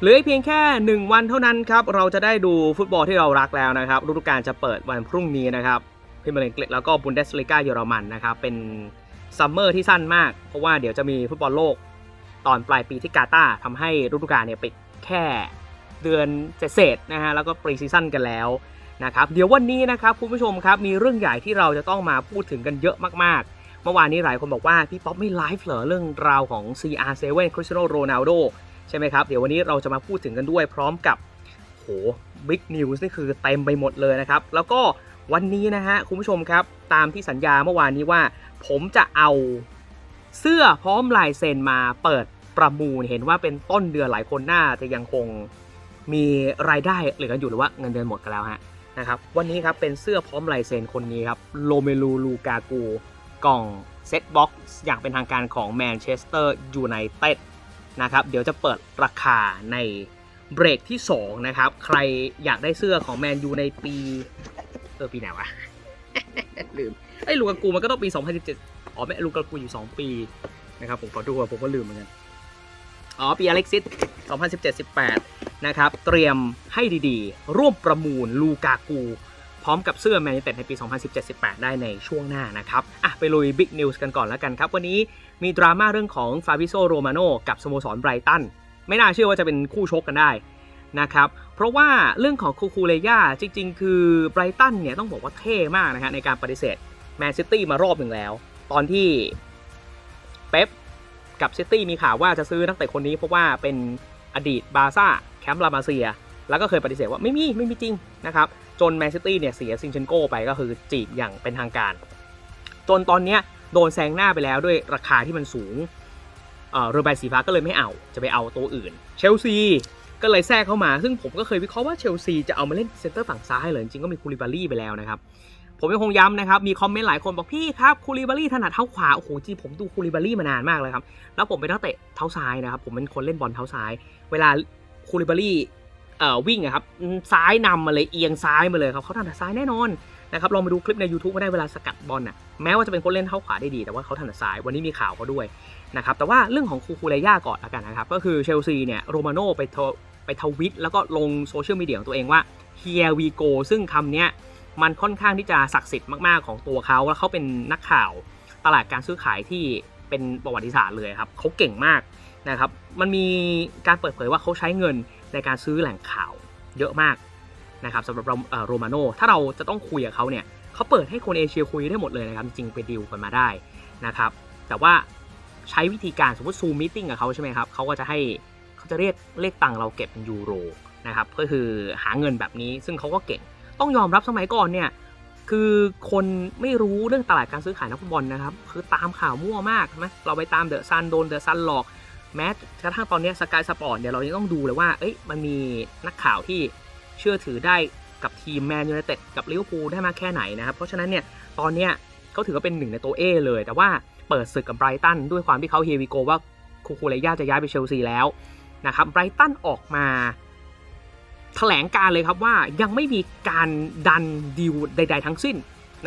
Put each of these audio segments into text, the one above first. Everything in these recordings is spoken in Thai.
เหลือเพียงแค่ 1 วันเท่านั้นครับ เราจะได้ดูฟุตบอลที่เรารักแล้วนะครับฤดูกาลจะเปิดวันพรุ่งนี้นะครับพรีเมียร์ลีกแล้วก็บุนเดสลิกาเยอรมันนะครับ เป็นซัมเมอร์ที่สั้นมาก เพราะว่าเดี๋ยวจะมีฟุตบอลโลกตอนปลายปีที่กาตาร์ทำให้ฤดูกาลเนี่ยปิดแค่เดือนเศษนะฮะแล้วก็ปรีซีซั่นกันแล้วนะครับเดี๋ยววันนี้นะครับคุณผู้ชมครับมีเรื่องใหญ่ที่เราจะต้องมาพูดถึงกันเยอะมากๆ เมื่อวานนี้หลายคนบอกว่าพี่ป๊อปไม่ไลฟ์เหรอเรื่องราวของ CR7 คริสเตียโนโรนัลโด ใช่ไหมครับ เดี๋ยววันนี้เราจะมาพูดถึงกันด้วยพร้อมกับโหบิ๊กนิวส์นี่คือเต็มไปหมดเลยนะครับ แล้วก็วันนี้นะฮะคุณผู้ชมครับ ตามที่สัญญาเมื่อวานนี้ว่า ผมจะเอาเสื้อพร้อมลายเซ็นมาเปิดประมูลเห็นว่าเป็นต้นเดือนหลายคนน่าจะยังคงมีรายได้เหลือกันอยู่หรือว่าเงินเดือนหมดกันแล้วฮะนะครับวันนี้ครับเป็นเสื้อพร้อมลายเซ็นคนนี้ครับโลเมลูลูกากูกล่องเซ็ตบ็อกซ์อย่างเป็นทางการของแมนเชสเตอร์ยูไนเต็ด นะครับ เดี๋ยวจะเปิดราคาในเบรกที่ 2 นะครับ ใครอยากได้เสื้อของแมนยูในปี เออปีไหนวะ ลืมไอ้ลูกากูมันก็ต้องปี 2017 อ๋อไม่ลูกากูอยู่ 2 ปีนะครับ ผมขอดูก่อนผมก็ลืมเหมือนกัน อ๋อ ปีอเล็กซิส2017-18 นะครับ เตรียมให้ดีๆ ร่วมประมูลลูกากู พร้อมกับเสื้อแมนยูเต็ดในปี 2017-18 ได้ในช่วงหน้านะครับ อะไปลุยบิ๊กนิวส์กันก่อนแล้วกันครับ วันนี้ มีดราม่าเรื่องของฟาบิโซโรมาโนกับสโมสรไบรตันไม่น่าเชื่อว่าจะเป็นคู่ชกกันได้นะครับเพราะว่าเรื่องของคูคูเลยาจริง ๆ คือไบรตันเนี่ยต้องบอกว่าเท่มากนะฮะในการปฏิเสธแมนซิตี้มารอบหนึ่งแล้ว ตอนที่เป๊ปกับซิตี้มีข่าวว่าจะซื้อนักเตะคนนี้เพราะว่าเป็นอดีตบาซ่าแคมป์ลามาเซีย แล้วก็เคยปฏิเสธว่าไม่มีไม่มีจริงนะครับจนแมนซิตี้เนี่ยเสียซิงเชนโกไปก็คือจีบอย่างเป็นทางการ จนตอนเนี้ย โดนแซงหน้าไปแล้วด้วยราคาที่มันสูงเอ่อเรือใบสีฟ้าก็เลยไม่เอาจะไปเอาตัวอื่น เชลซีก็เลยแทรกเข้ามาซึ่งผมก็เคยวิเคราะห์ว่าเชลซีจะเอามาเล่นเซนเตอร์ฝั่งซ้ายเลยจริงก็มีคูลิบารี่ไปแล้วนะครับผมยังคงย้ำนะครับ มีคอมเมนต์หลายคนบอกพี่ครับคูลิบารี่ถนัดเท้าขวา โอ้โหจริงผมดูคูลิบารี่มานานมากเลยครับ แล้วผมเป็นนักเตะเท้าซ้ายนะครับ ผมเป็นคนเล่นบอลเท้าซ้าย เวลาคูลิบารี่เอ่อวิ่งอะครับซ้ายนำมาเลยเอียงซ้ายมาเลยครับเขาถนัดซ้ายแน่นอน นะครับลองไปดูคลิปใน YouTube ก็ได้เวลาสกัดบอลน่ะแม้ว่าจะเป็นคนเล่นเท้าขวาได้ดี แต่ว่าเขาถนัดซ้ายวันนี้มีข่าวเขาด้วยนะครับแต่ว่าเรื่องของคูคูเลย่าก่อนละกันนะครับก็คือเชลซีเนี่ยโรมาโน่ไปทวไปทวิตแล้วก็ลงโซเชียลมีเดียของตัวเองว่า here we go ซึ่งคำเนี้ยมันค่อนข้างที่จะศักดิ์สิทธิ์มากๆของตัวเขาแล้วเขาเป็นนักข่าวตลาดการซื้อขายที่เป็นประวัติศาสตร์เลยครับเขาเก่งมากนะครับมันมีการเปิดเผยว่าเขาใช้เงินในการซื้อแหล่งข่าวเยอะมาก นะครับสำหรับโรมาโน่ถ้าเราจะต้องคุยกับเขาเนี่ยเขาเปิดให้คนเอเชียคุยได้หมดเลยนะครับ จริงไปดีลกันมาได้นะครับแต่ว่าใช้วิธีการสมมติซูมมิ팅กับเขาใช่ไหมครับเขาก็จะให้เขาจะเรียกเลขตังค์เราเก็บเป็นยูโรนะครับก็คือหาเงินแบบนี้ซึ่งเขาก็เก่ง ต้องยอมรับสมัยก่อนเนี่ยคือคนไม่รู้เรื่องตลาดการซื้อขายนักฟุตบอลนะครับคือตามข่าวมั่วมากใช่ไหมเราไปตามเดอะซันโดนเดอะซันหลอกแม้กระทั่งตอนนี้สกายสปอร์ตเนี่ยเรายังต้องดูเลยว่าเอ้ยมันมีนักข่าวที่ เชื่อถือได้กับทีมแมนยูไนเต็ดกับลิเวอร์พูลได้มากแค่ไหนนะครับ เพราะฉะนั้นเนี่ยตอนเนี้ยเขาถือว่าเป็นหนึ่งในตัวเอเลย แต่ว่าเปิดศึกกับไบรตันด้วยความที่เขาเฮวิโกว่าคูคูเลย่าจะย้ายไปเชลซีแล้วนะครับไบรตันออกมาแถลงการเลยครับว่ายังไม่มีการดันดีลใด ๆ ทั้งสิ้น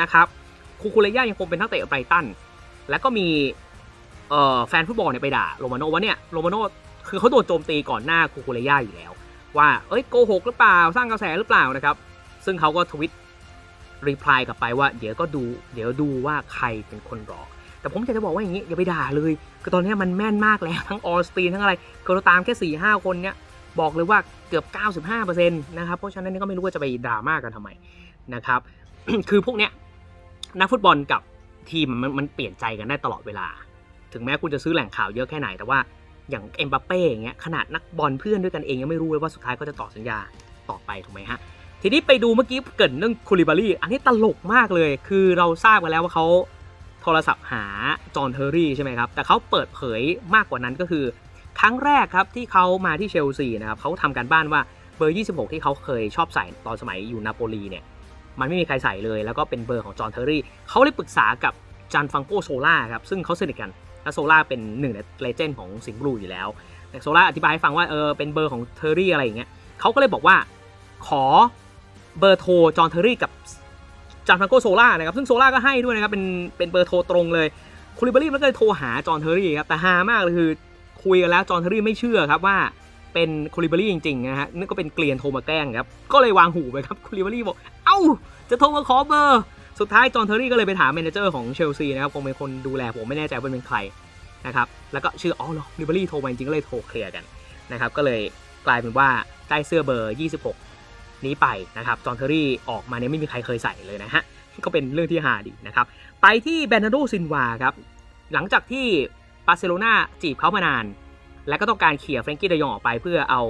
นะครับคูคูเลย่ายังคงเป็นนักเตะไบรตันแล้วก็มีแฟนฟุตบอลเนี่ยไปด่าโรมาโนว่าเนี่ยโรมาโนคือเขาโดนโจมตีก่อนหน้าคูคูเลย่าอยู่แล้ว ว่าเอ้ยโกหกหรือเปล่าสร้างกระแสหรือเปล่านะครับ ซึ่งเขาก็ทวิตรีプライกลับไปว่าเดี๋ยวก็ดูเดี๋ยวดูว่าใครเป็นคนหลอก แต่ผมอยากจะบอกว่าอย่างนี้อย่าไปด่าเลยคือตอนนี้มันแม่นมากแล้วทั้งออสตีนทั้งอะไรคือเราตามแค่4ี่ห้าคนเนี้ย บอกเลยว่าเกือบ 95%นะครับ เพราะฉะนั้นก็ไม่รู้ว่าจะไปดราม่ากันทำไมนะครับ คือพวกเนี้ยนักฟุตบอลกับทีมมันมันเปลี่ยนใจกันได้ตลอดเวลา ถึงแม้คุณจะซื้อแหล่งข่าวเยอะแค่ไหน แต่ว่า อย่างเอ็มบัปเป้อย่างเงี้ยขนาดนักบอลเพื่อนด้วยกันเองยังไม่รู้เลยว่าสุดท้ายก็จะต่อสัญญาต่อไปถูกไหมฮะทีนี้ไปดูเมื่อกี้เกิดเรื่องคูลิบารีอันนี้ตลกมากเลย คือเราทราบกันแล้วว่าเขาโทรศัพท์หาจอห์นเทอร์รี่ใช่ไหมครับ แต่เขาเปิดเผยมากกว่านั้นก็คือ ครั้งแรกครับที่เขามาที่เชลซีนะครับเขาทำการบ้านว่าเบอร์ 26 ที่เขาเคยชอบใส่ตอนสมัยอยู่นาโปลีเนี่ยมันไม่มีใครใส่เลย แล้วก็เป็นเบอร์ของจอห์นเทอร์รี่เขาเลยปรึกษากับจันฟังโกโซล่าครับซึ่งเขาสนิทกัน และโซล่าเป็นหนึ่งในเลเจนด์ของสิงห์บลูอยู่แล้ว แต่โซล่าอธิบายให้ฟังว่าเออเป็นเบอร์ของเทอร์รี่อะไรอย่างเงี้ยเขาก็เลยบอกว่าขอเบอร์โทรจอห์นเทอร์รี่กับจันฟังโกโซล่านะครับซึ่งโซล่าก็ให้ด้วยนะครับเป็นเป็นเบอร์โทรตรงเลยคูลิบารีมันก็เลยโทรหาจอห์นเทอร์รี่ครับแต่ฮามากเลยคือคุยกันแล้วจอห์นเทอร์รี่ไม่เชื่อครับว่าเป็นคูลิบารี่จริงๆนะฮะนี่ก็เป็นเกลียนโทรมาแกล้งครับก็เลยวางหูไปครับคูลิบารี่บอกเอ้าจะโทรมาขอเบอร์ สุดท้ายจอห์นเทอร์รี่ก็เลยไปถามเมเนเจอร์ของเชลซีนะครับคงเป็นคนดูแลผมไม่แน่ใจว่าเป็นใครนะครับแล้วก็ชื่ออ๋อเหรอลิเบอรี่โทรมาจริงก็เลยโทรเคลียร์กันนะครับก็เลยกลายเป็นว่าได้เสื้อเบอร์ 26 นี้ไปนะครับจอห์นเทอร์รี่ออกมาเนี่ยไม่มีใครเคยใส่เลยนะฮะก็เป็นเรื่องที่ฮาดีนะครับไปที่เบนาร์โดซินวาครับหลังจากที่บาร์เซโลนาจีบเขามานาน และก็ต้องการเขี่ยร์แฟรงกี้เดยองออกไปเพื่อเอา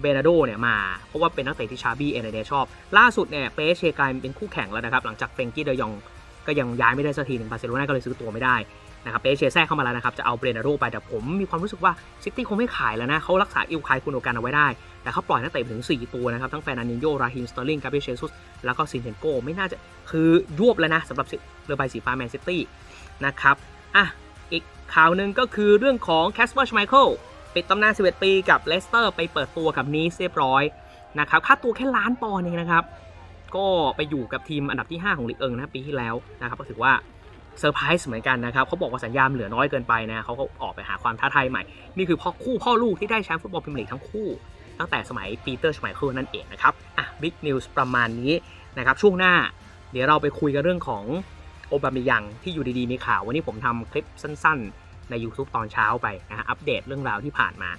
เบรนาร์โดเนี่ยมา เพราะว่าเป็นนักเตะที่ชาบี้เอเนเดชอบ ล่าสุดเนี่ยเปเชกลายเป็นคู่แข่งแล้วนะครับหลังจากแฟรงกี้เดยองก็ยังย้ายไม่ได้สักทีหนึ่งบาร์เซโลนาก็เลยซื้อตัวไม่ได้นะครับเปเชแทรกเข้ามาแล้วนะครับจะเอาเบรนาร์โดไปแต่ผมมีความรู้สึกว่าซิตี้คงไม่ขายแล้วนะเขารักษาอิลคายคุณโอกันเอาไว้ได้ แต่เขาปล่อยนักเตะถึง 4 ตัวนะครับ ทั้งแฟนันนิโย ราฮิมสเตอร์ลิงกาเบเชซุสแล้วก็ซินเทนโกไม่น่าจะคือยวบแล้วนะสำหรับเรือใบสีฟ้าแมนซิตี้นะครับอะอีกข่าวหนึ่งก็คือเรื่องของแคสเปอร์ชไมเคิล ปิดตำนาน 11 ปีกับเลสเตอร์ ไปเปิดตัวกับนีสเรียบร้อยนะครับค่าตัวแค่ล้านปอนด์เองนะครับก็ไปอยู่กับทีมอันดับที่ 5 ของลีกเอิงนะปีที่แล้วนะครับก็ถือว่าเซอร์ไพรส์เหมือนกันนะครับเขาบอกว่าสัญญาเหลือน้อยเกินไปนะเขาก็ออกไปหาความท้าทายใหม่ นี่คือพ่อคู่พ่อลูกที่ได้แชมป์ฟุตบอลพรีเมียร์ลีกทั้งคู่ ตั้งแต่สมัยปีเตอร์ชไมเคิลนั่นเองนะครับอะบิ๊กนิวส์ประมาณนี้นะครับช่วงหน้าเดี๋ยวเราไปคุยกันเรื่องของโอบามิยังที่อยู่ดีๆมีข่าววันนี้ผมทำคลิปสั้นๆ ใน YouTube ตอนเช้าไปนะฮะอัปเดตเรื่องราวที่ผ่านมา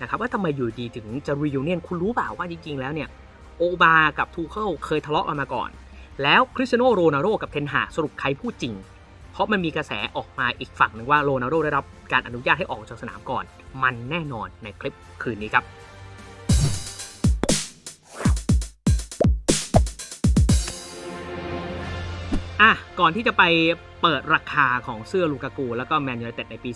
นะครับว่าทำไมอยู่ดีถึงจะรีวิวเนียนคุณรู้เปล่าว่าจริงๆแล้วเนี่ยโอบากับทูเคิลเคยทะเลาะกันมาก่อน แล้วคริสเตียโนโรนัลโดกับเทนหาสรุปใครพูดจริง เพราะมันมีกระแสออกมาอีกฝั่งหนึ่งว่าโรนัลโดได้รับการอนุญาตให้ออกจากสนามก่อน มันแน่นอนในคลิปคืนนี้ครับ อะก่อนที่จะไปเปิดราคาของเสื้อลูกากูแล้วก็แมนยูไนเต็ดในปี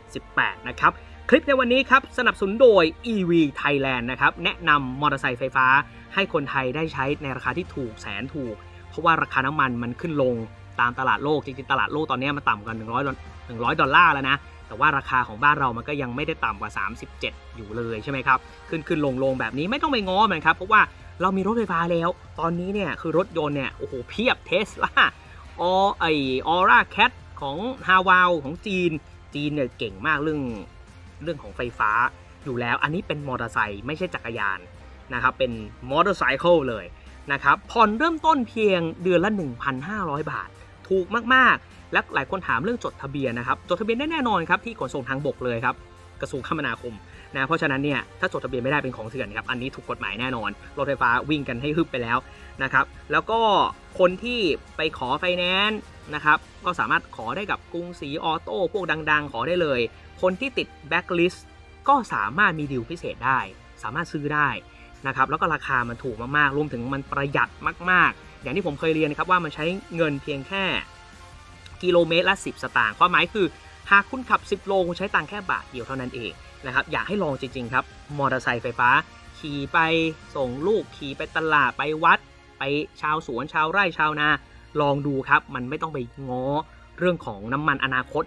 2017-18 นะครับ คลิปในวันนี้ครับ สนับสนุนโดย EV Thailand นะครับ แนะนำมอเตอร์ไซค์ไฟฟ้า ให้คนไทยได้ใช้ในราคาที่ถูกแสนถูก เพราะว่าราคาน้ำมันมันขึ้นลงตามตลาดโลก จริงๆ ตลาดโลกตอนนี้มันต่ำกว่า100ดอล100 ดอลลาร์แล้วนะ แต่ว่าราคาของบ้านเรามันก็ยังไม่ได้ต่ำกว่า 37 อยู่เลยใช่ไหมครับ ขึ้นขึ้นลงลงแบบนี้ไม่ต้องไปง้อมันครับ เพราะว่า เรามีรถไฟฟ้าแล้ว ตอนนี้เนี่ยคือรถยนต์เนี่ยโอ้โหเพียบเทสลาออไอออร่าแคทของฮาวาวของจีน จีนเนี่ยเก่งมากเรื่องเรื่องของไฟฟ้าอยู่แล้ว อันนี้เป็นมอเตอร์ไซค์ไม่ใช่จักรยานนะครับ เป็นมอเตอร์ไซค์เลยนะครับผ่อนเริ่มต้นเพียงเดือนละ 1,500 บาท ถูกมากๆ และหลายคนถามเรื่องจดทะเบียนนะครับ จดทะเบียนได้แน่นอนครับที่ขนส่งทางบกเลยครับ กระทรวงคมนาคม นะเพราะฉะนั้นเนี่ยถ้าจดทะเบียนไม่ได้เป็นของเถื่อนครับอันนี้ถูกกฎหมายแน่นอน รถไฟฟ้าวิ่งกันให้ฮึบไปแล้วนะครับแล้วก็คนที่ไปขอไฟแนนซ์นะครับก็สามารถขอได้กับกรุงศรีออโต้พวกดัง ๆ ขอได้เลย คนที่ติดแบ็คลิสต์ก็สามารถมีดีลพิเศษได้ สามารถซื้อได้นะครับแล้วก็ราคามันถูกมากๆรวมถึงมันประหยัดมาก ๆ อย่างที่ผมเคยเรียนนะครับว่ามันใช้เงินเพียงแค่กิโลเมตรละ 10 สตางค์ความหมายคือ หากคุณขับ 10 โลคุณใช้ตังค์แค่บาทเดียวเท่านั้นเอง นะครับอยากให้ลองจริง ๆ ครับ มอเตอร์ไซค์ไฟฟ้า ขี่ไปส่งลูกขี่ไปตลาดไปวัด ไปชาวสวนชาวไร่ชาวนา ลองดูครับ มันไม่ต้องไปง้อเรื่องของน้ำมันอนาคต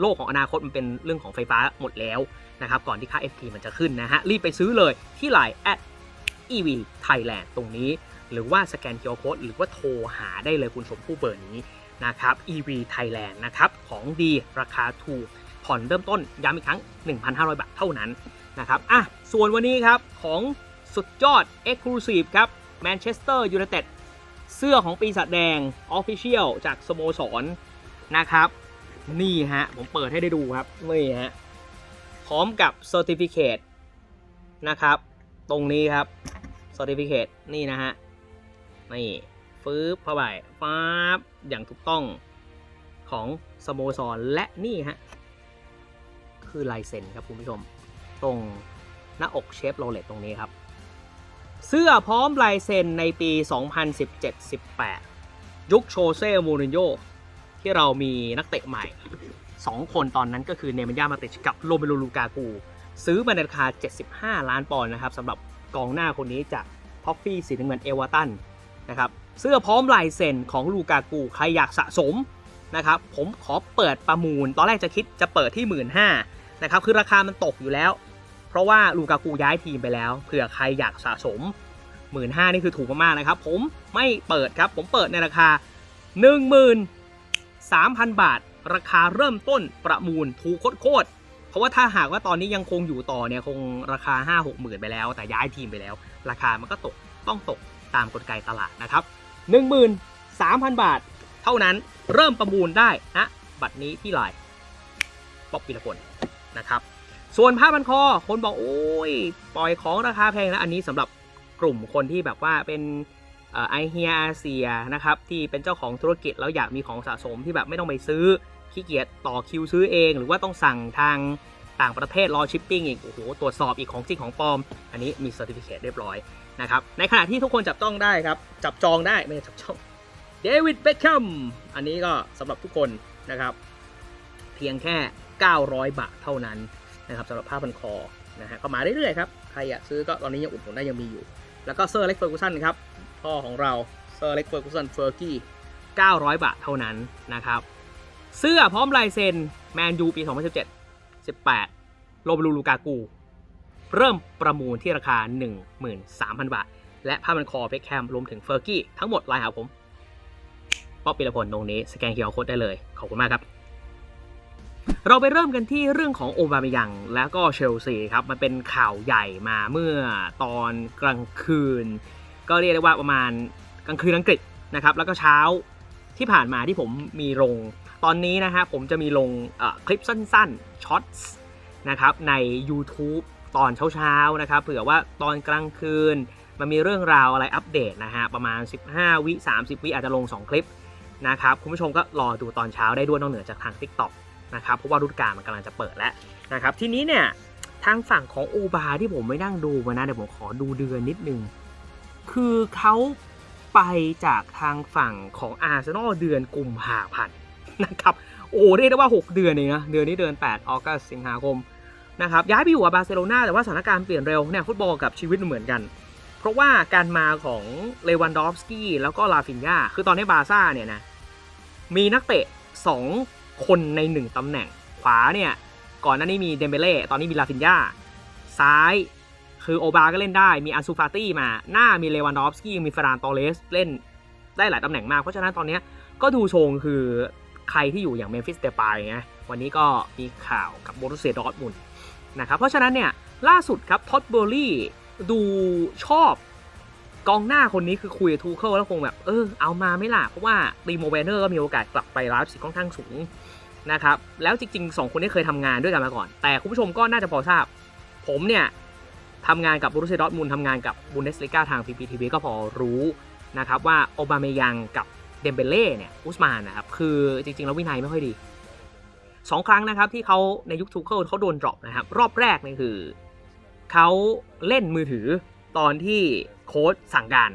โลกของอนาคตมันเป็นเรื่องของไฟฟ้าหมดแล้วนะครับก่อนที่ค่า FT มันจะขึ้นนะฮะรีบไปซื้อเลยที่ไลน์ at EV Thailand ตรงนี้ หรือว่าสแกน QR Code หรือว่าโทรหาได้เลยคุณชมพู่เบอร์นี้นะครับ EV Thailand นะครับ ของดีราคาถูก ผ่อนเริ่มต้นย้ำอีกครั้ง 1,500 บาทเท่านั้นนะครับอะส่วนวันนี้ครับ ของสุดยอด Exclusive ครับ Manchester United เสื้อของปีศาจแดง Official จากสโมสรนะครับ นี่ฮะ ผมเปิดให้ได้ดูครับ นี่ฮะ พร้อมกับ Certificate นะครับ ตรงนี้ครับ Certificate นี่นะฮะ นี่ฟืบเข้าไปฟ้าบอย่างถูกต้องของสโมสรและนี่ฮะ คือลายเซ็นครับคุณผู้ชม ตรงหน้าอกเชฟโรเลตตรงนี้ครับ เสื้อพร้อมลายเซ็นในปี 2017-18 ยุคโชเซ่มูรินโญ่ที่เรามีนักเตะใหม่ 2 คนตอนนั้นก็คือเนมันยามาติชกับโรเมโลลูกากู ซื้อมาในราคา 75 ล้านปอนด์นะครับสำหรับกองหน้าคนนี้จากท็อฟฟี่สีน้ำเงินเอวาตันนะครับเสื้อพร้อมลายเซ็นของลูกากู ใครอยากสะสมนะครับผมขอเปิดประมูล ตอนแรกจะคิดจะเปิดที่ 1 5ื่น นะครับคือราคามันตกอยู่แล้ว เพราะว่าลูกากูย้ายทีมไปแล้วเผื่อใครอยากสะสม 1 5ื่นนี่คือถูกมากๆนะครับ ผมไม่เปิดครับ ผมเปิดในราคา 13,000 บาท ราคาเริ่มต้นประมูลถูกโคตรเพราะว่าถ้าหากว่าตอนนี้ยังคงอยู่ต่อเนี่ยคงราคา 5 6หมื่นไปแล้ว แต่ย้ายทีมไปแล้ว ราคามันก็ตกต้องตกตามกลไกตลาดนะครับ 13,000 บาท เท่านั้นเริ่มประมูลได้นะบัตรนี้ที่ไลน์ป๊อบปิรพล นะครับส่วนผ้าพันคอคนบอกโอ้ยปล่อยของราคาแพงนะอันนี้สำหรับกลุ่มคนที่แบบว่าเป็นไอเฮียอาเซียนะครับที่เป็นเจ้าของธุรกิจแล้วอยากมีของสะสมที่แบบไม่ต้องไปซื้อขี้เกียจต่อคิวซื้อเอง หรือว่าต้องสั่งทางต่างประเทศรอชิปปิ้งอีกโอ้โหตรวจสอบอีกของจริงของปลอม อันนี้มี c e r t i f i c a t e เรียบร้อยนะครับในขณะที่ทุกคนจับต้องได้ครับ จับจองได้ไม่ใช่จับจองเดวิดเบคแคมอันนี้ก็สำหรับทุกคนนะครับ เพียงแค่ 900 บาทเท่านั้นนะครับสำหรับผ้าพันคอนะฮะก็มาเรื่อยๆครับ ใครอยากซื้อก็ตอนนี้ยังอุดหนุนได้ยังมีอยู่ แล้วก็เซอร์เล็กเฟอร์กูสันครับพ่อของเราเซอร์เล็กเฟอร์กูสันเฟอร์กี้900 บาทเท่านั้นนะครับเสื้อพร้อมลายเซ็นแมนยูปี 2017 18 โรบลูลูกากู เริ่มประมูลที่ราคา 13,000 บาท และผ้ามันคอเบคแฮมรวมถึงเฟอร์กี้ทั้งหมดลายหาผมป๊อปปิรพลตรงนี้ สแกนเคียร์โค้ดได้เลย ขอบคุณมากครับ เราไปเริ่มกันที่เรื่องของโอบาเมยังแล้วก็เชลซีครับ มันเป็นข่าวใหญ่มาเมื่อตอนกลางคืน ก็เรียกได้ว่าประมาณกลางคืนอังกฤษนะครับ แล้วก็เช้าที่ผ่านมาที่ผมมีลง ตอนนี้นะฮะผมจะมีลงคลิปสั้นๆช็อตนะครับใน YouTube ตอนเช้าๆนะครับเผื่อว่าตอนกลางคืนมันมีเรื่องราวอะไรอัปเดตนะฮะประมาณ 15 วิ 30 วิอาจจะลง 2 คลิปนะครับคุณผู้ชมก็รอดูตอนเช้าได้ด้วยนอกเหนือจากทาง TikTok นะครับเพราะว่ารุ่นกาลมันกำลังจะเปิดแล้วนะครับทีนี้เนี่ยทางฝั่งของอูบาที่ผมไม่นั่งดูมานะเดี๋ยวผมขอดูเดือนนิดนึง คือเขาไปจากทางฝั่งของอาร์เซนอลเดือนกุมภาพันธ์นะครับโอ้เรียกได้ว่า 6 เดือนเองนะเดือนนี้เดือน 8 ออกัสสิงหาคมนะครับย้ายไปอยู่กับบาร์เซโลนาแต่ว่าสถานการณ์เปลี่ยนเร็วเนี่ยฟุตบอลกับชีวิตเหมือนกัน เพราะว่าการมาของเลวันดอฟสกี้แล้วก็ลาฟินยาคือตอนนี้บาร์ซ่าเนี่ยนะมีนักเตะ 2 คนใน1ตำแหน่ง ขวาเนี่ยก่อนหน้านี้มีเดมเบเล่ตอนนี้มีลาฟินยาซ้ายคือโอบาก็เล่นได้มีอันซูฟาตี้มาหน้ามีเลวันดอฟสกี้มีฟรานตอเลสเล่นได้หลายตำแหน่งมาก เพราะฉะนั้นตอนนี้ก็ดูทรงคือใครที่อยู่อย่างเมมฟิสเดปายไงวันนี้ก็มีข่าวกับโบรุเซียดอร์ทมุนนะครับเพราะฉะนั้นเนี่ยล่าสุดครับท็อตเบอร์รี่ดูชอบกองหน้าคนนี้คือคุยทูเคิลแล้วคงแบบ เออเอามาไม่ล่ะ เพราะว่าตีโมเวนเนอร์ก็มีโอกาสกลับไปไลฟ์สิค่อนข้างสูง นะครับแล้วจริงๆ2คนนี้เคยทำงานด้วยกันมาก่อน แต่คุณผู้ชมก็น่าจะพอทราบ ผมเนี่ยทำงานกับบรุสเซียดอร์ทมุนด์ทำงานกับบุนเดสลิก้าทาง PPTV ก็พอรู้นะครับว่าโอบาเมยังกับเดมเบเล่เนี่ยอุสมานนะครับคือจริงๆ แล้ววินัยไม่ค่อยดีสองครั้งนะครับที่เขาในยุคทูเคิลเขาโดนดรอปนะครับรอบแรกนี่คือเขาเล่นมือถือตอนที่โค้ชสั่งการ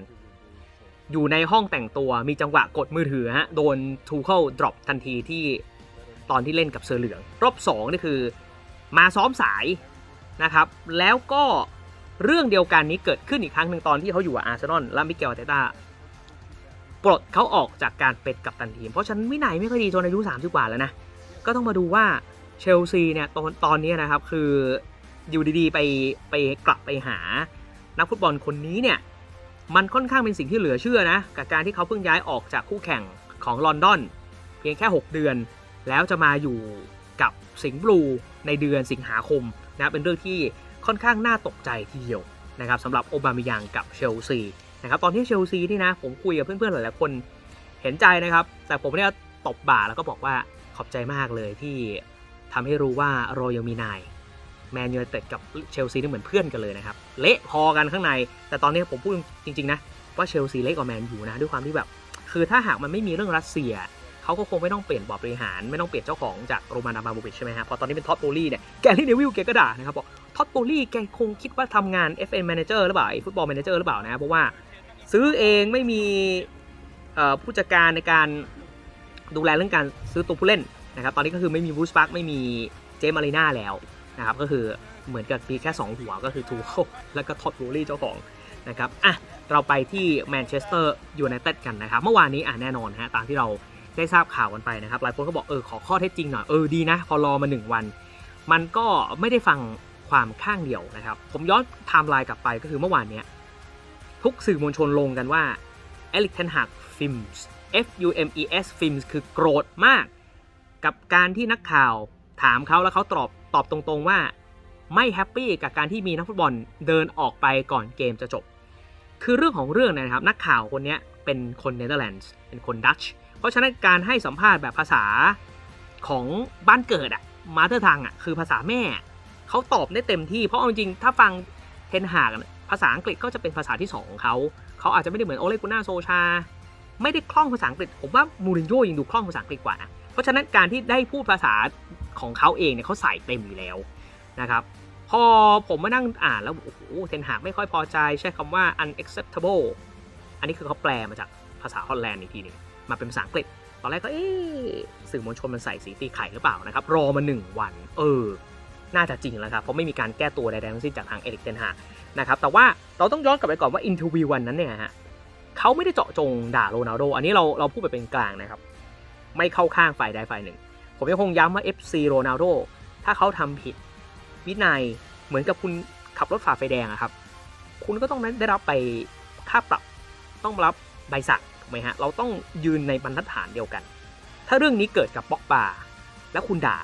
อยู่ในห้องแต่งตัวมีจังหวะกดมือถือฮะโดนทูเคิลดรอปทันทีที่ ตอนที่เล่นกับเซอร์เหลือง รอบ2นี่คือมาซ้อมสายนะครับ แล้วก็เรื่องเดียวกันนี้เกิดขึ้นอีกครั้งหนึ่งตอนที่เขาอยู่กับอาร์เซนอลและมิเกลอาร์เตต้าปลดเขาออกจากการเป็นกัปตันทีม เพราะฉะนันวินัยไม่ค่อยดีจนอายุ30กว่าแล้วนะ ก็ต้องมาดูว่าเชลซีเนี่ยตอนตอนนี้นะครับคืออยู่ดีๆไปไปกลับไปหานักฟุตบอลคนนี้เนี่ยมันค่อนข้างเป็นสิ่งที่เหลือเชื่อนะ กับการที่เขาเพิ่งย้ายออกจากคู่แข่งของลอนดอน เพียงแค่ 6 เดือน แล้วจะมาอยู่กับสิงห์บลูในเดือนสิงหาคมนะเป็นเรื่องที่ค่อนข้างน่าตกใจทีเดียวนะครับสำหรับโอบามิยังกับเชลซีนะครับตอนที่เชลซีนี่นะผมคุยกับเพื่อนๆหลายๆคนเห็นใจนะครับ แต่ผมเนี่ยตบบ่าแล้วก็บอกว่าขอบใจมากเลยที่ทำให้รู้ว่าเรายังมีนายแมนยูเต็ดกับเชลซีนี่เหมือนเพื่อนกันเลยนะครับเละพอกันข้างใน แต่ตอนนี้ผมพูดจริงๆนะว่าเชลซีเละกว่าแมนยูนะด้วยความที่แบบ คือถ้าหากมันไม่มีเรื่องรัสเซีย เขาก็คงไม่ต้องเปลี่ยนบอร์ดบริหาร ไม่ต้องเปลี่ยนเจ้าของจากโรมานอาบาโบวิชใช่ไหมฮะพอตอนนี้เป็นท็อตโบลี่เนี่ยแกรี่เนวิลแกก็ด่านะครับบอกท็อตโบลี่แกคงคิดว่าทำงาน FN Manager หรือเปล่าไอ้ฟุตบอล Manager หรือเปล่านะเพราะว่าซื้อเองไม่มีผู้จัดการในการดูแลเรื่องการซื้อตัวผู้เล่นนะครับตอนนี้ก็คือไม่มีบูสปาร์กไม่มีเจมารีนาแล้วนะครับก็คือเหมือนกับมีแค่ 2 หัวก็คือทูเคิลแล้วก็ท็อตโบลี่เจ้าของนะครับอะเราไปที่แมนเชสเตอร์ยูไนเต็ดกันนะครับ เมื่อวานนี้อะแน่นอนฮะตามที่เรา ได้ทราบข่าวกันไปนะครับ หลายคนก็บอกเออขอข้อเท็จจริงหน่อยเออดีนะ พอรอมา 1 วัน มันก็ไม่ได้ฟังความข้างเดียวนะครับ ผมย้อนไทม์ไลน์กลับไปก็คือเมื่อวานเนี้ยทุกสื่อมวลชนลงกันว่าเอลิกเทนหักฟิล์ม F U M E S ฟิล์มคือโกรธมาก กับการที่นักข่าวถามเขาแล้วเขาตอบตอบตรงๆว่าไม่แฮปปี้กับการที่มีนักฟุตบอลเดินออกไปก่อนเกมจะจบ คือเรื่องของเรื่องนะครับ นักข่าวคนนี้เป็นคนเนเธอร์แลนด์เป็นคนดัตช์ ราะฉะนั้นการให้สัมภาษณ์แบบภาษาของบ้านเกิดอะมาเธอร์ทังอะคือภาษาแม่เขาตอบได้เต็มที่เพราะจริงๆถ้าฟังเทนหากภาษาอังกฤษก็จะเป็นภาษาที่สองของเขาเขาอาจจะไม่ได้เหมือนโอเลกุน่าโซชา ไม่ได้คล่องภาษาอังกฤษ ผมว่ามูรินโญ่ยังดูคล่องภาษาอังกฤษกว่านะเพราะฉะนั้นการที่ได้พูดภาษาของเขาเองเนี่ยเขาใส่เต็มอยู่แล้วนะครับพอผมมานั่งอ่านแล้วโอ้โหเทนหากไม่ค่อยพอใจใช้คำว่า unacceptable อันนี้คือเขาแปลมาจากภาษาฮอลแลนด์อีกทีนึง มาเป็นภาษาอังกฤษ ตอนแรกก็เอ๊สื่อมวลชนมันใส่สีตีไข่หรือเปล่านะครับ รอมาหนึ่งวัน เออ น่าจะจริงแล้วครับ เพราะไม่มีการแก้ตัวใดๆทั้งสิ้นจากทางเอริกเทนหากนะครับ แต่ว่าเราต้องย้อนกลับไปก่อนว่าอินทวิววันนั้นเนี่ยฮะเขาไม่ได้เจาะจงด่าโรนัลโด อันนี้เราเราพูดไปเป็นกลางนะครับ ไม่เข้าข้างฝ่ายใดฝ่ายหนึ่ง ผมยังคงย้ำว่า FC โรนัลโด ถ้าเขาทำผิด วินัยเหมือนกับคุณขับรถฝ่าไฟแดงอะครับ คุณก็ต้องได้รับไปค่าปรับ ต้องรับใบสั่ง ถูกไหมฮะ เราต้องยืนในบรรทัดฐานเดียวกัน ถ้าเรื่องนี้เกิดกับบ็อกบาแล้วคุณด่า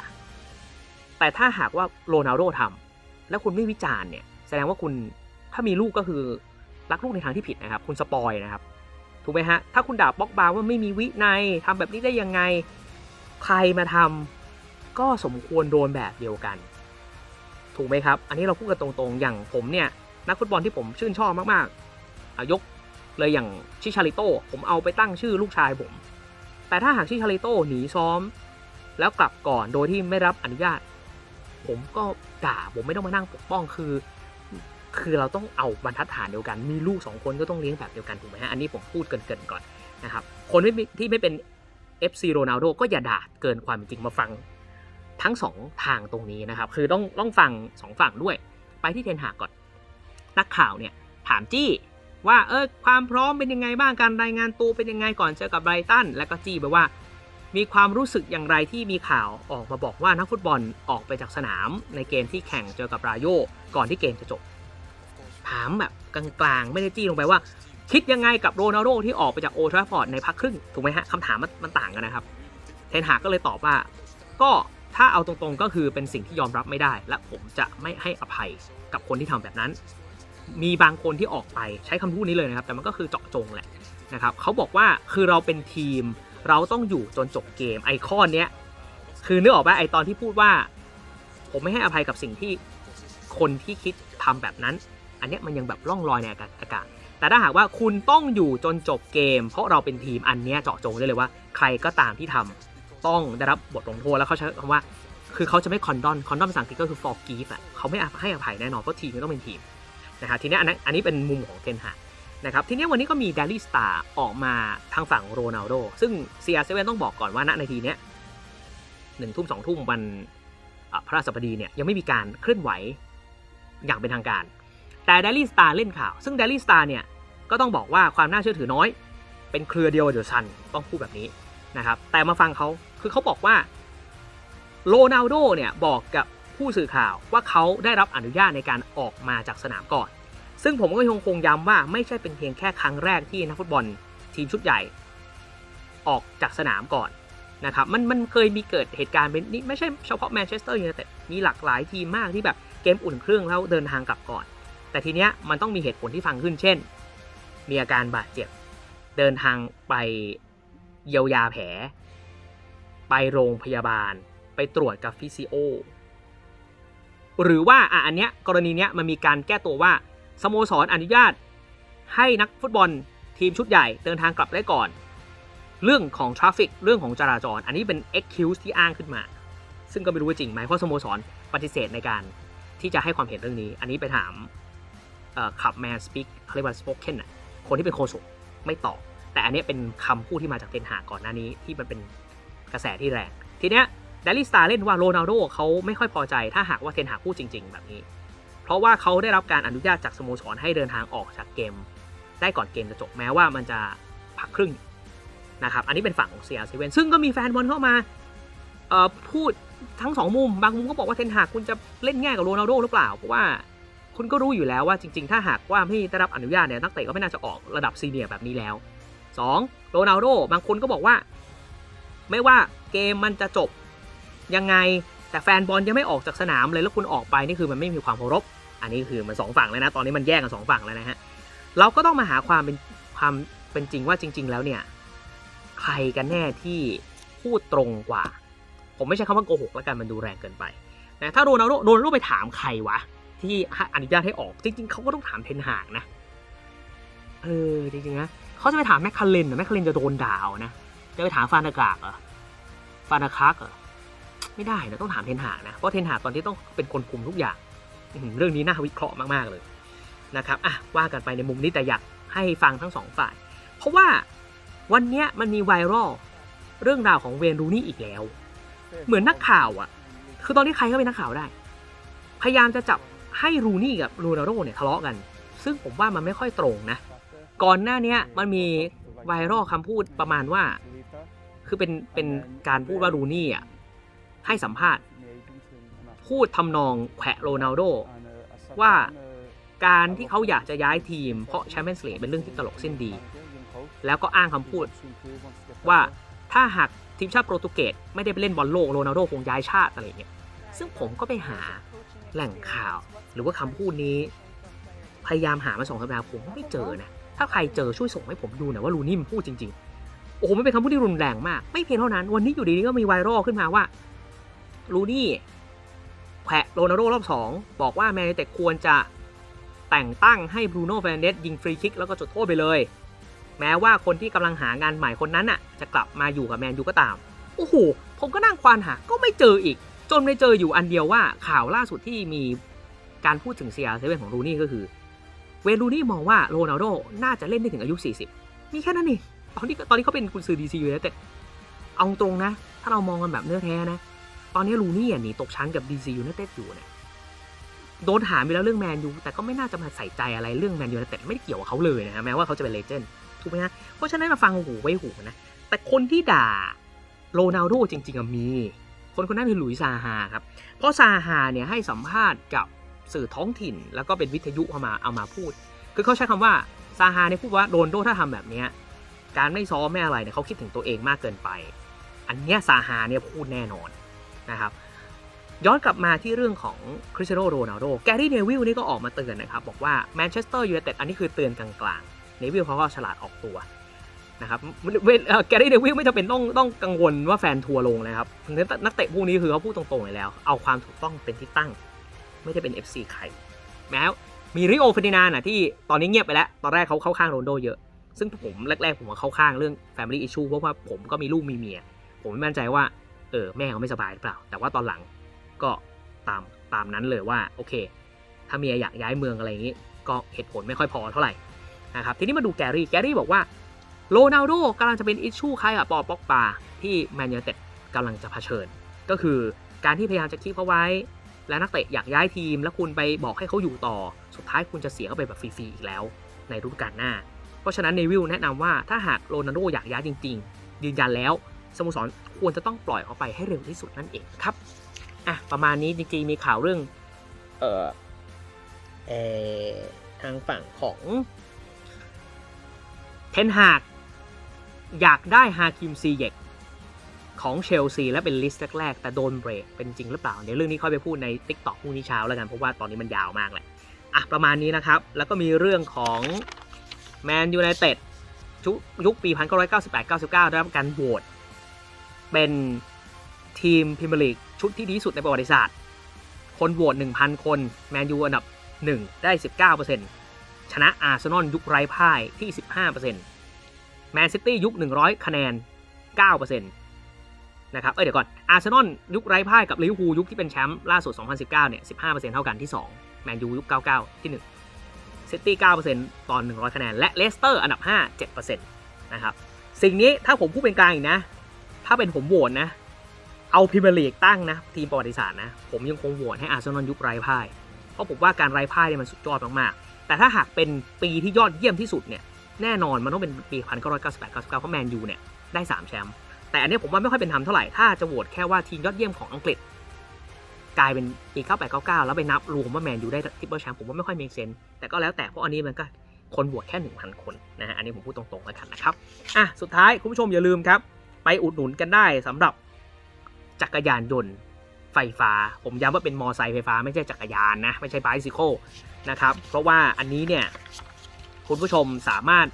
แต่ถ้าหากว่าโรนัลโดทำแล้วคุณไม่วิจารณ์เนี่ย แสดงว่าคุณถ้ามีลูกก็คือรักลูกในทางที่ผิดนะครับ คุณสปอยนะครับ ถูกไหมฮะ ถ้าคุณด่าบ็อกบาว่าไม่มีวินัยทำแบบนี้ได้ยังไง ใครมาทำก็สมควรโดนแบบเดียวกัน ถูกไหมครับ อันนี้เราพูดกันตรงๆ อย่างผมเนี่ยนักฟุตบอลที่ผมชื่นชอบมากๆอะยก เลยอย่างชิชาริโต้ผมเอาไปตั้งชื่อลูกชายผม แต่ถ้าหากชิชาริโต้หนีซ้อม แล้วกลับก่อนโดยที่ไม่รับอนุญาต ผมก็ด่าผมไม่ต้องมานั่งปกป้องคือ คือเราต้องเอาบรรทัดฐานเดียวกัน มีลูกสองคนก็ต้องเลี้ยงแบบเดียวกันถูกไหมฮะอันนี้ผมพูดเกินๆก่อนนะครับคนไม่ที่ไม่เป็น FC โรนัลโดก็อย่าด่าเกินความจริงมาฟังทั้งสองทางตรงนี้นะครับ คือต้องต้องฟังสองฝั่งด้วย ไปที่เทนหากก่อน นักข่าวเนี่ย ถามจี้ ว่าเออความพร้อมเป็นยังไงบ้างการรายงานตัวเป็นยังไงก่อนเจอกับไบรตันแล้วก็จี้ไปว่า มีความรู้สึกอย่างไรที่มีข่าวออกมาบอกว่านักฟุตบอลออกไปจากสนาม ในเกมที่แข่งเจอกับราโยก่อนที่เกมจะจบ ถามแบบกลางๆ ไม่ได้จี้ลงไปว่า คิดยังไงกับโรนัลโดที่ออกไปจากโอทราฟอร์ดในพักครึ่งถูกไหมฮะคำถามมันมันต่างกันนะครับเทนหากก็เลยตอบว่า ก็ถ้าเอาตรงๆก็คือเป็นสิ่งที่ยอมรับไม่ได้ และผมจะไม่ให้อภัยกับคนที่ทำแบบนั้น มีบางคนที่ออกไปใช้คำพูดนี้เลยนะครับ แต่มันก็คือเจาะจงแหละนะครับเขาบอกว่าคือเราเป็นทีม เราต้องอยู่จนจบเกมไอคอนเนี้ยคือนึกออกป่ะไอตอนที่พูดว่า ผมไม่ให้อภัยกับสิ่งที่คนที่คิดทำแบบนั้น อันเนี้ยมันยังแบบล่องลอยในอากาศากาศแต่ถ้าหากว่าคุณต้องอยู่จนจบเกม เพราะเราเป็นทีมอันเนี้ยเจาะจงได้เลยว่า ใครก็ตามที่ทำต้องได้รับบทลงโทษแล้วเขาใช้คำว่า คือเขาจะไม่คอนดอนคอนดอนภาษาอังกฤษก็คือ forgive อะเขาไม่ให้อภัยแน่นอนเพราะทีมก็ต้องเป็นทีม นะครับทีนี้อันนั้นอันนี้เป็นมุมของเทนฮากนะครับทีนี้วันนี้ก็มีเดลี่สตาร์ออกมาทางฝั่งโรนัลโดซึ่ง CR7 ต้องบอกก่อนว่าณนาทีเนี้ยหนึ่งทุ่มสองทุ่มวันพระราชบดีเนี่ยยังไม่มีการเคลื่อนไหวอย่างเป็นทางการ แต่ Daily Star เล่นข่าว ซึ่ง Daily Star เนี่ยก็ต้องบอกว่าความน่าเชื่อถือน้อย เป็นเครือเดียวเดอะซันต้องพูดแบบนี้นะครับแต่มาฟังเขาคือเขาบอกว่าโรนัลโดเนี่ยบอกกับ ผู้สื่อข่าวว่าเขาได้รับอนุญาตในการออกมาจากสนามก่อน ซึ่งผมก็ยังคงย้ำว่าไม่ใช่เป็นเพียงแค่ครั้งแรกที่นักฟุตบอลทีมชุดใหญ่ ออกจากสนามก่อนนะครับมันมันเคยมีเกิดเหตุการณ์เป็นนี่ไม่ใช่เฉพาะแมนเชสเตอร์ยูไนเต็ดมีหลากหลายทีมมากที่แบบเกมอุ่นเครื่องแล้วเดินทางกลับก่อน แต่ทีเนี้ยมันต้องมีเหตุผลที่ฟังขึ้นเช่น มีอาการบาดเจ็บ เดินทางไปเยียวยาแผล ไปโรงพยาบาล ไปตรวจกับฟิสิโอ หรือว่าอะอันเนี้ยกรณีเนี้ยมันมีการแก้ตัวว่าสโมสรอนุญาต ให้นักฟุตบอลทีมชุดใหญ่เดินทางกลับได้ก่อน เรื่องของทราฟิกเรื่องของจราจร อันนี้เป็น excuse ที่อ้างขึ้นมา ซึ่งก็ไม่รู้ว่าจริงไหมเพราะสโมสรปฏิเสธในการที่จะให้ความเห็นเรื่องนี้ อันนี้ไปถามขับแมนสปิกเขาเรียกว่าสป o เคนน่ะคนที่เป็นโคศกไม่ตอบแต่อันนี้เป็นคำพูดที่มาจากเทนหากก่อนหน้านี้ที่มันเป็นกระแสที่แรงทีเนี้ย ดลิสตาเล่นว่าโรนัลโดเขาไม่ค่อยพอใจถ้าหากว่าเทนหากพูดจริง ๆ แบบนี้ เพราะว่าเขาได้รับการอนุญาตจากสโมสรให้เดินทางออกจากเกม ได้ก่อนเกมจะจบแม้ว่ามันจะพักครึ่งนะครับ อันนี้เป็นฝั่งของ CR7 ซึ่งก็มีแฟนบอลเข้ามาพูดทั้งสองมุม บางมุมก็บอกว่าเทนหากคุณจะเล่นง่ายกับโรนัลโดหรือเปล่า เพราะว่าคุณก็รู้อยู่แล้วว่าจริง ๆ ถ้าหากว่าไม่ได้รับอนุญาตเนี่ยนักเตะก็ไม่น่าจะออกระดับซีเนียร์แบบนี้แล้ว 2. โรนัลโดบางคนก็บอกว่า ไม่ว่าเกมมันจะจบ ยังไง แต่แฟนบอลยังไม่ออกจากสนามเลยแล้วคุณออกไปนี่คือมันไม่มีความเคารพ อันนี้คือมันสองฝั่งแล้วนะตอนนี้มันแยกกันสองฝั่งแล้วนะฮะเราก็ต้องมาหาความเป็นความเป็นจริงว่าจริง ๆ แล้วเนี่ยใครกันแน่ที่พูดตรงกว่า ผมไม่ใช่คำว่าโกหกแล้วกันมันดูแรงเกินไปนะถ้าโรนัลโดโรนัลโดไปถามใครวะ ที่อนุญาตให้ออกจริง ๆเขาก็ต้องถามเทนหากนะเออจริงๆนะเขาจะไปถามแมคคาเรนเหรอแมคคาเรนจะโดนด่าเอานะจะไปถามฟานากากเหรอฟานาคักเหรอ ไม่ได้นะต้องถามเทนหากนะเพราะเทนหากตอนที่ต้องเป็นคนคุมทุกอย่างเรื่องนี้น่าวิเคราะห์มากๆเลยนะครับอะว่ากันไปในมุมนี้แต่อยากให้ฟังทั้งสองฝ่าย เพราะว่าวันนี้มันมีไวรัลเรื่องราวของเวนรูนี่อีกแล้ว เหมือนนักข่าวอะคือตอนนี้ใครก็เป็นนักข่าวได้ พยายามจะจับให้รูนี่กับโรนัลโดเนี่ยทะเลาะกัน ซึ่งผมว่ามันไม่ค่อยตรงนะ ก่อนหน้านี้มันมีไวรัลคำพูดประมาณว่า คือเป็นเป็นการพูดว่ารูนี่อะ ให้สัมภาษณ์ พูดทำนองแขวะโรนัลโดว่าการที่เขาอยากจะย้ายทีม เพราะแชมเปี้ยนส์ลีกเป็นเรื่องที่ตลกสิ้นดี แล้วก็อ้างคำพูด ว่าถ้าหากทีมชาติโปรตุเกสไม่ได้ไปเล่นบอลโลกโรนัลโดคงย้ายชาติอะไรเงี้ยซึ่งผมก็ไปหาแหล่งข่าว หรือว่าคำพูดนี้ พยายามหามาสองสัปดาห์ผมไม่เจอนะ ถ้าใครเจอช่วยส่งให้ผมดูหน่อยว่ารูนี่มันพูดจริงๆ โอ้โหมันเป็นคำพูดที่รุนแรงมาก ไม่เพียงเท่านั้น วันนี้อยู่ดีๆก็มีไวรัลขึ้นมาว่า รูนี่แขวะโรนัลโดรอบสองบอกว่าแมนยูแต่ควรจะแต่งตั้งให้บรูโน่แฟรนเดสยิงฟรีคิกแล้วก็จุดโทษไปเลย แม้ว่าคนที่กำลังหางานใหม่คนนั้นน่ะ จะกลับมาอยู่กับแมนยูก็ตาม โอ้โห ผมก็นั่งควานหา ก็ไม่เจออีก จนไปเจออยู่อันเดียวว่าข่าวล่าสุดที่มีการพูดถึง CR7 ของรูนี่ก็คือ เวนรูนี่มองว่าโรนัลโดน่าจะเล่นได้ถึงอายุ 40 มีแค่นั้นเองตอนที่ตอนนี้เขาเป็นกุนซือดีซีอยู่แต่เอาตรงนะ ถ้าเรามองกันแบบเนื้อแท้นะ ตอนนี้ลูนี่อะหนีตกชั้นกับดีซียูไนเต็ดอยู่เนี่ยโดนถามไปแล้วเรื่องแมนยูแต่ก็ไม่น่าจะมาใส่ใจอะไรเรื่องแมนยูไนเต็ดไม่ได้เกี่ยวกับเขาเลยนะฮะแม้ว่าเขาจะเป็นเลเจนด์ถูกไหมฮะเพราะฉะนั้นมาฟังหูไว้หูนะแต่คนที่ด่าโรนัลโดจริงๆอะมี คนคนนั้นคือหลุยซาฮาครับ เพราะซาฮาเนี่ยให้สัมภาษณ์กับสื่อท้องถิ่น แล้วก็เป็นวิทยุเอามาเอามาพูด คือเขาใช้คำว่าซาฮาเนี่ยพูดว่าโรนโดถ้าทำแบบเนี้ยการไม่ซ้อมไม่อะไรเนี่ยเขาคิดถึงตัวเองมากเกินไป อันเนี้ยซาฮาเนี่ยพูดแน่นอน นะครับย้อนกลับมาที่เรื่องของคริสเตียโนโรนัลโดแกรี่เนวิลนี่ก็ออกมาเตือนนะครับบอกว่าแมนเชสเตอร์ยูไนเต็ดอันนี้คือเตือนกลางๆเนวิลเขาก็ฉลาดออกตัวนะครับแกรี่เนวิลไม่จำเป็นต้องต้องกังวลว่าแฟนทัวร์ลงนะครับนักเตะพวกนี้คือเขาพูดตรงๆเลยแล้ว เอาความถูกต้องเป็นที่ตั้ง ไม่ได้เป็น FC ใครแม้มีริโอเฟดินานน่ะที่ตอนนี้เงียบไปแล้ว ตอนแรกเขาเข้าข้างโรนลโดเยอะ ซึ่งผมแรกๆผมก็เข้าข้างเรื่อง Family Issue เพราะว่าผมก็มีลูกมีเมีย ผมไม่มั่นใจว่า เออแม่เขาไม่สบายหรือเปล่า แต่ว่าตอนหลังก็ตามตามนั้นเลยว่าโอเค ถ้าเมียอยากย้ายเมืองอะไรอย่างนี้ ก็เหตุผลไม่ค่อยพอเท่าไหร่นะครับทีนี้มาดูแกรี่แกรี่บอกว่าโรนัลโดกำลังจะเป็นอิชชูคล้ายกับปอปอกปาที่แมนยูเต็ดกำลังจะเผชิญ ก็คือการที่พยายามจะคีบเขาไว้ และนักเตะอยากย้ายทีม แล้วคุณไปบอกให้เขาอยู่ต่อ สุดท้ายคุณจะเสียเขาไปแบบฟรีๆอีกแล้ว ในฤดูกาลหน้า เพราะฉะนั้นเนวิลแนะนำว่าถ้าหากโรนัลโดอยากย้ายจริง ๆ ยืนยันแล้วสโมสร ควรจะต้องปล่อยเขาไปให้เร็วที่สุดนั่นเองครับอะประมาณนี้จริงๆมีข่าวเรื่องเออเอ่อทางฝั่งของเทนฮากอยากได้ฮาคิมซีเยกของเชลซีและเป็นลิสต์แรกๆแต่โดนเบรกเป็นจริงหรือเปล่า เดี๋ยวเรื่องนี้ค่อยไปพูดใน t ิ k t o k พรุ่งนี้เช้าแล้วกัน เพราะว่าตอนนี้มันยาวมากเลยอะประมาณนี้นะครับ แล้วก็มีเรื่องของแมนยูไนเต็ดยุคปี 1998-99 ได้รับการโหวต เป็นทีมพรีเมียร์ลีกชุดที่ดีที่สุดในประวัติศาสตร์ คนโหวต 1,000 คน แมนยูอันดับ 1 ได้ 19%ชนะอาร์เซนอลยุคไร้พ่ายที่ 15%แมนซิตี้ยุค 100 คะแนน 9%นะครับ เอ้ยเดี๋ยวก่อน อาร์เซนอลยุคไร้พ่ายกับลิเวอร์พูลยุคที่เป็นแชมป์ล่าสุด 2019 เนี่ย 15%เท่ากันที่ 2 แมนยูยุค 99 ที่1ซิตี้ 9%ตอน 100 คะแนน และเลสเตอร์อันดับ 5 7%นะครับ สิ่งนี้ถ้าผมพูดเป็นกลางอีกนะ ถ้าเป็นผมโหวตนะ เอาพรีเมียร์ลีกตั้งนะ ทีมประวัติศาสตร์นะ ผมยังคงโหวตให้อาร์เซนอลยุคไร้พ่าย เพราะผมว่าการไร้พ่ายเนี่ยมันสุดยอดมากๆ แต่ถ้าหากเป็นปีที่ยอดเยี่ยมที่สุดเนี่ยแน่นอนมันต้องเป็นปี 1998 99เพราะแมนยูเนี่ยได้ 3 แชมป์แต่อันนี้ผมว่าไม่ค่อยเป็นธรรมเท่าไหร่ ถ้าจะโหวตแค่ว่าทีมยอดเยี่ยมของอังกฤษ กลายเป็นปี98 99 แล้วไปนับรวมว่าแมนยูได้ทริปเปิลแชมป์ผมว่าไม่ค่อยมีเซนแต่ก็แล้วแต่เพราะอันนี้มันก็คนโหวตแค่ 1,000 คนนะฮะอันนี้ผมพูดตรงๆแล้วกันนะครับอะสุดท้ายคุณผู้ชมอย่าลืมครับ ไปอุดหนุนกันได้สำหรับจักรยานยนต์ไฟฟ้า ผมย้ำว่าเป็นมอไซค์ไฟฟ้าไม่ใช่จักรยานนะ ไม่ใช่ไบซิโคนะครับ เพราะว่าอันนี้เนี่ย คุณผู้ชมสามารถ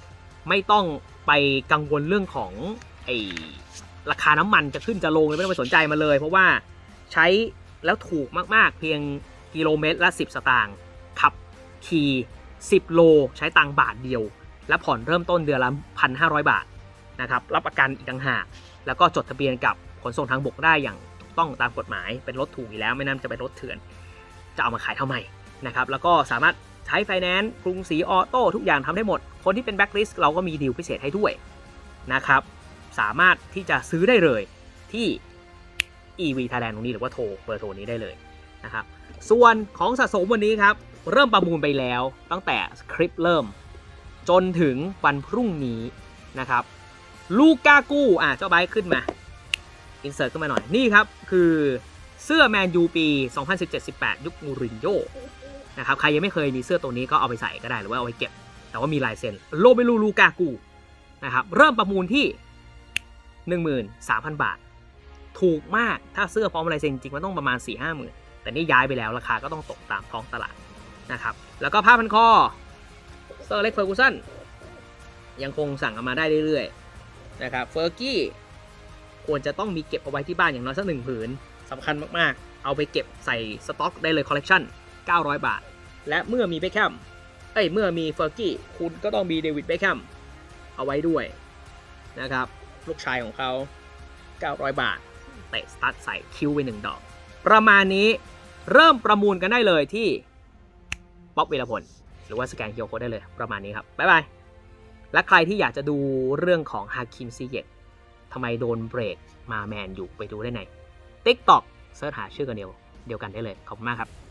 ไม่ต้องไปกังวลเรื่องของไอราคาน้ำมันจะขึ้นจะลงเลยไม่ต้องไปสนใจมาเลย เพราะว่าใช้แล้วถูกมากๆ เพียงกิโลเมตรละ 10 สตางค์ขับขี่10 โลใช้ตังบาทเดียว และผ่อนเริ่มต้นเดือนละ 1,500 บาท นะครับรับประกันอีกต่างหาก แล้วก็จดทะเบียนกับขนส่งทางบกได้อย่างถูกต้องตามกฎหมายเป็นรถถูกอยู่แล้ว ไม่น่าจะเป็นรถเถื่อน จะเอามาขายทำไมนะครับแล้วก็สามารถใช้ไฟแนนซ์กรุงศรีออโต้ทุกอย่างทำได้หมด คนที่เป็นแบ็ k ลิสต์เราก็มีดีลพิเศษให้ด้วยนะครับสามารถที่จะซื้อได้เลยที่ EV Thailand ตรงนี้หรือว่าโทรเบอร์โทรนี้ได้เลยนะครับส่วนของสะสมวันนี้ครับ เริ่มประมูลไปแล้วตั้งแต่คลิปเริ่ม จนถึงวันพรุ่งนี้นะครับ ลูก้ากูอะ เจ้าไบขึ้นมา อินเสิร์ตขึ้นมาหน่อย นี่ครับ คือเสื้อแมนยูปี 2017-18 ยุคมูรินโญ่นะครับ ใครยังไม่เคยมีเสื้อตัวนี้ก็เอาไปใส่ก็ได้ หรือว่าเอาไปเก็บ แต่ว่ามีลายเซ็น โลเบลูลูกากูนะครับ เริ่มประมูลที่ 13,000 บาท ถูกมาก ถ้าเสื้อพร้อมลายเซ็นจริงมันต้องประมาณ 4 5หมื่น แต่นี่ย้ายไปแล้วราคาก็ต้องตกตามท้องตลาดนะครับ แล้วก็ผ้าพันคอ เซอร์เล็กเฟอร์กูสันยังคงสั่งกันมาได้เรื่อยๆ นะครับเฟอร์กี้ควรจะต้องมีเก็บเอาไว้ที่บ้านอย่างน้อยสักหนึ่งผืนสำคัญมากๆ เอาไปเก็บใส่สต็อกได้เลยคอลเลกชัน900 บาท และเมื่อมีเบคแฮมเอ้ยเมื่อมีเฟอร์กี้คุณก็ต้องมีเดวิดเบคแฮมเอาไว้ด้วยนะครับลูกชายของเขา 900 บาทเตะสตาร์ทใส่คิวไปหนึ่งดอก ประมาณนี้เริ่มประมูลกันได้เลยที่ป๊อปเวลพลหรือว่าสแกนเคียวโคได้เลยประมาณนี้ครับ บ๊ายบาย และใครที่อยากจะดูเรื่องของฮาคิมซีเยตทำไมโดนเบรกมาแมนอยู่ไปดูได้ใน TikTok เสิร์ชหาชื่อกันเดียวเดียวกันได้เลย ขอบคุณมากครับ